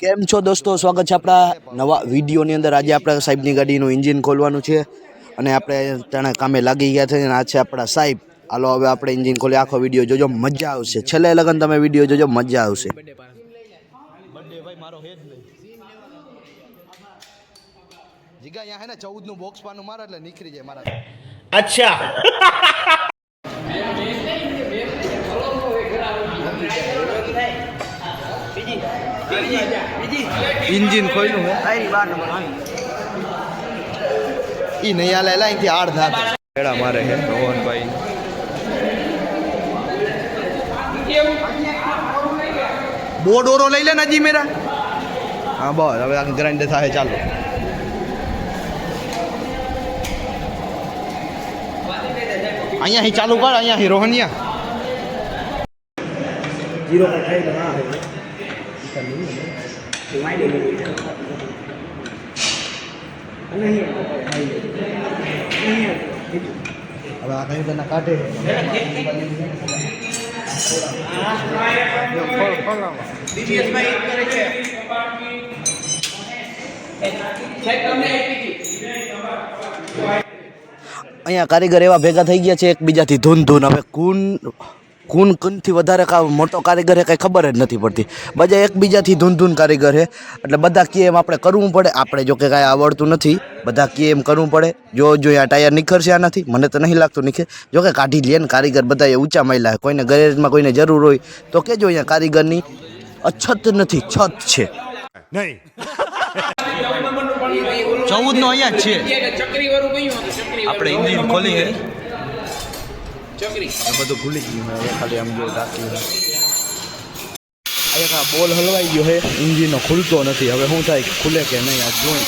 કેમ છો દોસ્તો? સ્વાગત છે આપણા નવા વિડીયોની અંદર. આજે આપણા સાહેબની ગાડીનું ઇન્જિન ખોલવાનું છે અને આપણે તેના કામે લાગી ગયા છે અને આ છે આપણા સાહેબ. હાલો હવે આપણે એન્જિન ખોલી આખો વીડિયો જોજો. મજા આવશે. છેલ્લે લગન તમે વીડિયો જોજો મજા આવશે. જીગા અહીંયા હે ને ચૌદનું બોક્સ પાનું મારા એટલે નીકળી જાય મારા. અચ્છા. એન્જિન ખોલ્યું હે? એ નહીં હાલે અહીંથી આડ થાત પેડા મારે હે રોહનભાઈ. બો ડોરો લઈ લે ને હજી મેરા. હા બસ હવે આ ગ્રાઇન્ડ થાય ચાલો. અહીંયા અહીં ચાલુ કર અહીંયા અહીં રોહનિયા હવે આ કઈ તને કાઢે. અહીંયા કારીગર એવા ભેગા થઈ ગયા છે એકબીજાથી ધૂન ધૂન. હવે કુન કુન કુનથી વધારે કા મોટો કારીગર હે કાંઈ ખબર જ નથી પડતી. બધા એકબીજાથી ધૂન ધૂન કારીગર હે. એટલે બધા કહે એમ આપણે કરવું પડે. આપણે જો કે કાંઈ આવડતું નથી. બધા કહે એમ કરવું પડે. જો જો આ ટાયર નીખરશે આનાથી. મને તો નહીં લાગતું નીખે. જો કે કાઢી લે ને કારીગર બધા એ ઊંચા માયલા હોય કોઈને ગેરેજમાં કોઈને જરૂર હોય તો કહેજો અહીંયા કારીગરની અછત નથી છત છે. નહીં. ચૌદ નો અહીંયા છે. ચક્રી વાળું કયું હતું ચક્રી આપણે ઇન્જિન ખોલી હે. ચક્રી. આ બધું ભૂલી ગયું હવે ખાલી આમ જો રાખી એક આ બોલ હલવાઈ ગયો હે? ઇન્જિનનો ખુલતો નથી. હવે શું થાય ખુલે કે નહીં આ જોઈ.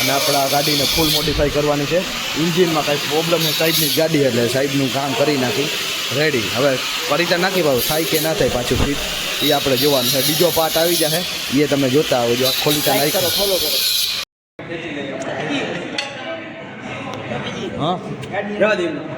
અને આપણા ગાડીને ફૂલ મોડિફાઈ કરવાની છે. ઇન્જિનમાં કાંઈ પ્રોબ્લેમ છે? સાઈડની ગાડી એટલે સાઈડનું કામ કરી નાખી. રેડી હવે પરિતા નાખી પાછું થાય કે ના થાય પાછું ફીટ. એ આપણે જોવાનું છે. બીજો પાર્ટ આવી જશે. એ તમે જોતા આવજો. આ ખોલીતા નાખી ફોલો કરો હા?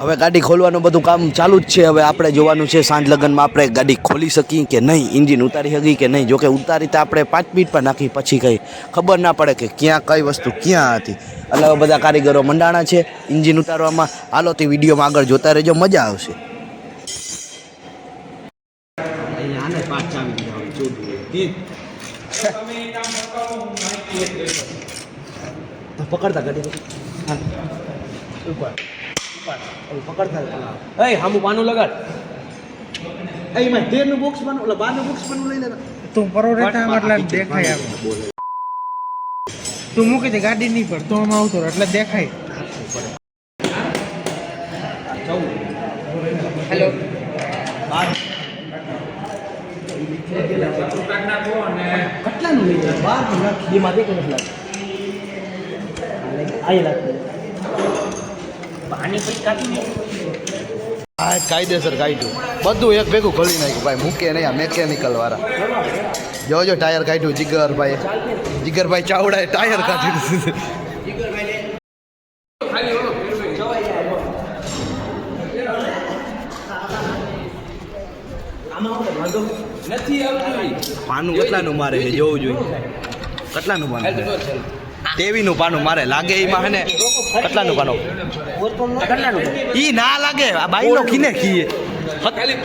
હવે ગાડી ખોલવાનું બધું કામ ચાલુ જ છે. હવે આપણે જોવાનું છે સાંજ લગ્નમાં આપણે ગાડી ખોલી શકીએ કે નહીં? ઇન્જિન ઉતારી શકીએ કે નહીં? જોકે ઉતારી તો આપણે પાંચ મિનિટ પર નાખી, પછી કંઈ ખબર ના પડે કે ક્યાં કઈ વસ્તુ ક્યાં હતી. એટલે હવે બધા કારીગરો મંડાણા છે. ઇન્જિન ઉતારવામાં. હાલો તે વિડીયોમાં આગળ જોતા રહેજો. મજા આવશે. પકડતા ગાડી. પકડતા એ હામું પાનું લગાડ. એમાં તેરનું બોક્સ બનો ઓલા બારનું બોક્સ બનો લઈ લેતા. તું એટલે દેખાય તું મૂકી દે ગાડી નહીં પર તો આમાં આવતો એટલે દેખાય. હેલો કેટલાનું લઈ જાય બાર લાખ બે માં કેટલા લાખ આઈ લાખ પછી કાઢી આ કાયદેસર કાઢ્યું બધું એક ભેગું ખોલી નાખ્યું ભાઈ મૂકે નહીં આ મેકેનિકલ વાળા. જોજો ટાયર કાઢ્યું જીગરભાઈ જીગરભાઈ ચાવડાએ ટાયર કાઢ્યું નથી આવતું. પાનું કેટલાનું મારે છે જોવું જોઈએ. કેટલાનું પાનું તેવીનું પાનું મારે લાગે એમાં હે ને? કટલાનું પાનું? ઈ ના લાગે. આ બાઈનો ખીને ખીએ.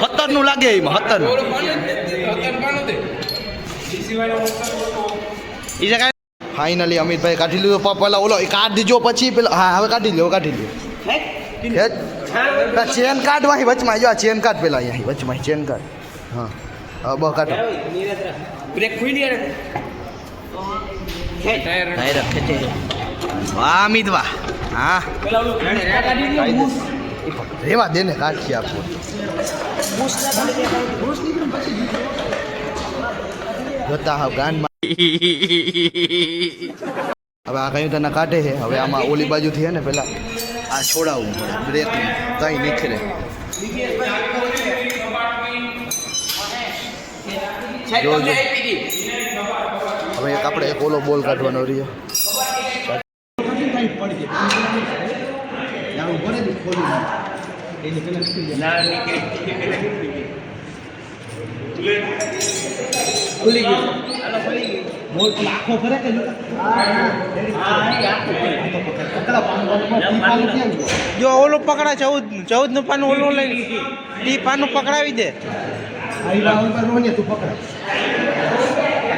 સત્તરનું લાગે એમાં સત્તરનું પાનું દે ઈ જગ્યાએ ફાઇનલી અમિતભાઈ કાઢી લીધો. પેલા ઓલો એ કાઢ દીજો પછી પેલા હા હવે કાઢી લ્યો કાઢી લ્યો. ચેન કાઢમાં વચમાં જો આ ચેન કાઢ પેલા અહીં વચમાં ચેન કાઢ. હા. હા બહુ કાઢો. બ્રેક ખુલી ટાયર વાહ અમિત વાહ હા રેવા દે ને કાઢી આપો જોતા હાવ ગાંડમાં હવે આ કયું તને કાઢે છે હવે આમાં ઓલી બાજુ થી ને પેલા આ છોડાવવું પડે બ્રેક કઈ નીકળે જો, જો. હવે એક આપણે એક ઓલો બોલ કાઢવાનો રહ્યો. જો ઓલો પકડા ચૌદ ચૌદનું પાનું ઓલું લઈ ઈ પાનું પકડાવી દે.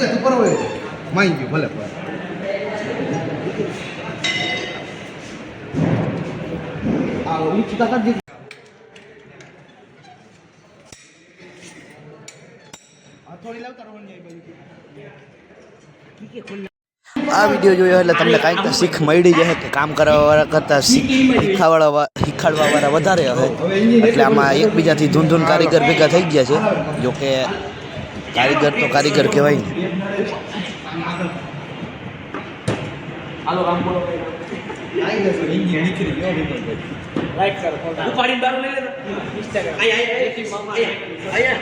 જીગા તું કરો માઈ ગયું ભલે પણ આ ઊંચી તાકાત આ વીડિયો જોયો એટલે તમને કાંઈક તો શીખ મળી જશે કે કામ કરવાવાળા કરતાં શીખાવાળા શીખવાડવાવાળા વધારે હશે. એટલે આમાં એકબીજાથી ધૂન ધૂન કારીગર ભેગા થઈ ગયા છે. જો કે કારીગર તો કારીગર કહેવાય ને ઉપાડીને બાર લઈ લેજો ઇન્સ્ટાગ્રામ અહીંયા અહીંયા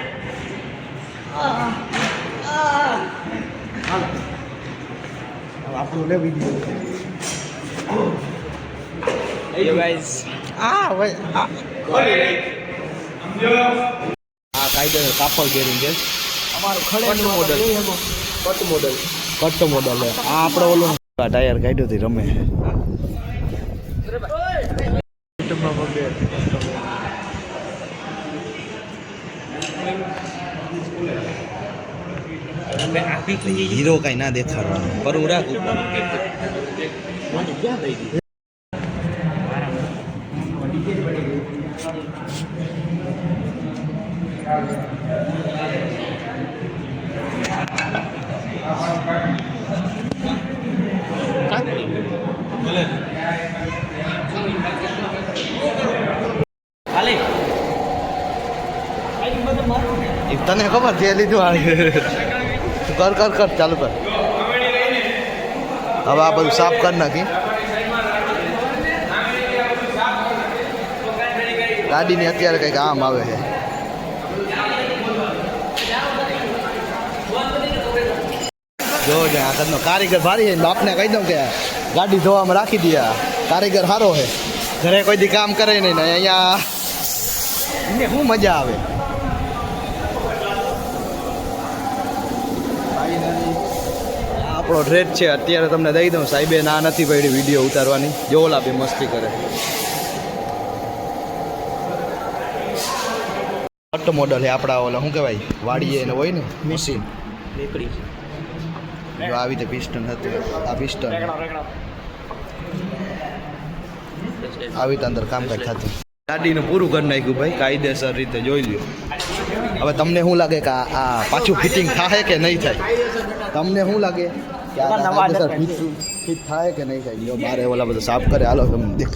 આ હવે આ આ કાયદેસર કાપડ પહેરીને છે અમારું model cut model cut model આ આપણે ઓલું ટાયર કાઢ્યું હતી રમે. હીરો કઈ ના દેખાડવાનું. પરવું રાખ ઉપર હાલે એ તને ખબર છે લીધું કર કર કર, ચાલુ કર. હવે આ બધું સાફ કરી નાખી. ગાડીની અત્યારે કંઈક આમ આવે છે. જો આગળનો કારીગર ભારી છે બાપને કહી દઉં કે ગાડી ધોવામાં રાખી દે કારીગર સારો છે. ઘરે કોઈ દી કામ કરે નહીં ને અહીંયા. શું મજા આવે? આપણો ડ્રેસ છે, અત્યારે તમને દઈ દઉં. સાહેબે ના નથી પડી વીડિયો ઉતારવાની. જો ઓલા બે મસ્તી કરે. કટ મોડલ હે આપણા ઓલા, શું કહેવાય? વાડીએ એને હોય ને મશીન નીકળી જો આવી રીતે પિસ્ટન હતું. આ પિસ્ટન આવી રીતે અંદર કામકાજ થતું. ગાડીનું પૂરું કરી નાખ્યું ભાઈ, કાયદેસર રીતે જોઈ લ્યો. હવે તમને શું લાગે કે આ પાછું ફિટિંગ થાય કે નહીં થાય? તમને શું લાગે કે આ ફિટ થાય કે નહીં થાય? મારે ઓલા બધા સાફ કરે. હાલો તમને દેખ.